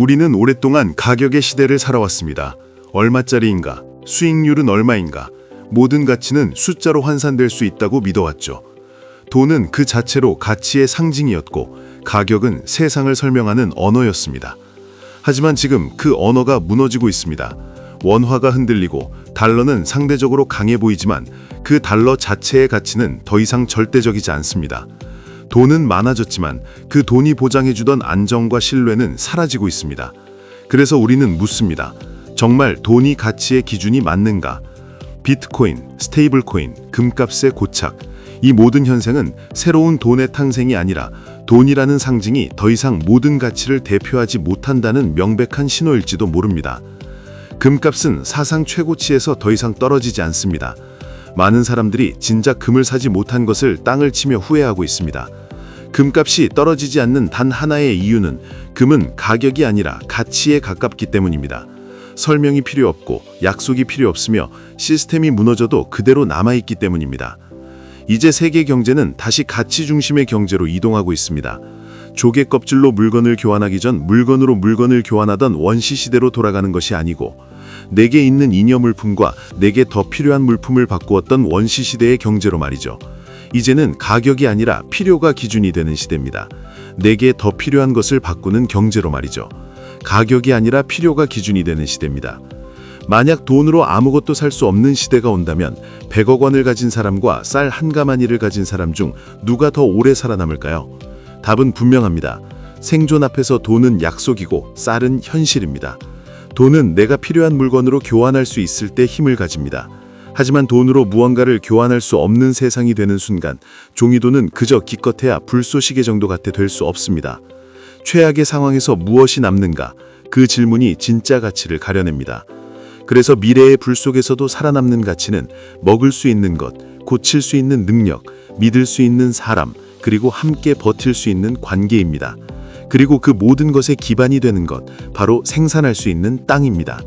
우리는 오랫동안 가격의 시대를 살아왔습니다. 얼마짜리인가, 수익률은 얼마인가, 모든 가치는 숫자로 환산될 수 있다고 믿어왔죠. 돈은 그 자체로 가치의 상징이었고, 가격은 세상을 설명하는 언어였습니다. 하지만 지금 그 언어가 무너지고 있습니다. 원화가 흔들리고 달러는 상대적으로 강해 보이지만 그 달러 자체의 가치는 더 이상 절대적이지 않습니다. 돈은 많아졌지만 그 돈이 보장해주던 안정과 신뢰는 사라지고 있습니다. 그래서 우리는 묻습니다. 정말 돈이 가치의 기준이 맞는가? 비트코인, 스테이블코인, 금값의 고착, 이 모든 현상은 새로운 돈의 탄생이 아니라 돈이라는 상징이 더 이상 모든 가치를 대표하지 못한다는 명백한 신호일지도 모릅니다. 금값은 사상 최고치에서 더 이상 떨어지지 않습니다. 많은 사람들이 진작 금을 사지 못한 것을 땅을 치며 후회하고 있습니다. 금값이 떨어지지 않는 단 하나의 이유는 금은 가격이 아니라 가치에 가깝기 때문입니다. 설명이 필요 없고 약속이 필요 없으며 시스템이 무너져도 그대로 남아있기 때문입니다. 이제 세계 경제는 다시 가치 중심의 경제로 이동하고 있습니다. 조개 껍질로 물건을 교환하기 전 물건으로 물건을 교환하던 원시 시대로 돌아가는 것이 아니고 내게 있는 잉여 물품과 내게 더 필요한 물품을 바꾸었던 원시 시대의 경제로 말이죠. 이제는 가격이 아니라 필요가 기준이 되는 시대입니다. 내게 더 필요한 것을 바꾸는 경제로 말이죠. 가격이 아니라 필요가 기준이 되는 시대입니다. 만약 돈으로 아무것도 살 수 없는 시대가 온다면 100억 원을 가진 사람과 쌀 한 가마니를 가진 사람 중 누가 더 오래 살아남을까요? 답은 분명합니다. 생존 앞에서 돈은 약속이고 쌀은 현실입니다. 돈은 내가 필요한 물건으로 교환할 수 있을 때 힘을 가집니다. 하지만 돈으로 무언가를 교환할 수 없는 세상이 되는 순간 종이돈은 그저 기껏해야 불쏘시개 정도 같아 될 수 없습니다. 최악의 상황에서 무엇이 남는가? 그 질문이 진짜 가치를 가려냅니다. 그래서 미래의 불 속에서도 살아남는 가치는 먹을 수 있는 것, 고칠 수 있는 능력, 믿을 수 있는 사람, 그리고 함께 버틸 수 있는 관계입니다. 그리고 그 모든 것의 기반이 되는 것, 바로 생산할 수 있는 땅입니다.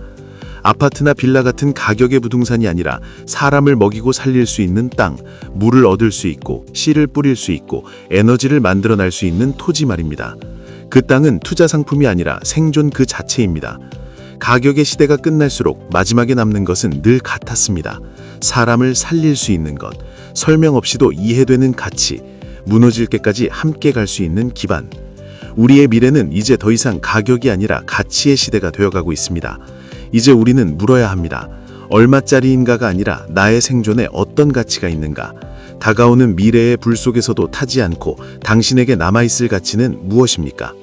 아파트나 빌라 같은 가격의 부동산이 아니라 사람을 먹이고 살릴 수 있는 땅, 물을 얻을 수 있고 씨를 뿌릴 수 있고 에너지를 만들어낼 수 있는 토지 말입니다. 그 땅은 투자 상품이 아니라 생존 그 자체입니다. 가격의 시대가 끝날수록 마지막에 남는 것은 늘 같았습니다. 사람을 살릴 수 있는 것, 설명 없이도 이해되는 가치, 무너질 때까지 함께 갈 수 있는 기반. 우리의 미래는 이제 더 이상 가격이 아니라 가치의 시대가 되어가고 있습니다. 이제 우리는 물어야 합니다. 얼마짜리인가가 아니라 나의 생존에 어떤 가치가 있는가? 다가오는 미래의 불 속에서도 타지 않고 당신에게 남아있을 가치는 무엇입니까?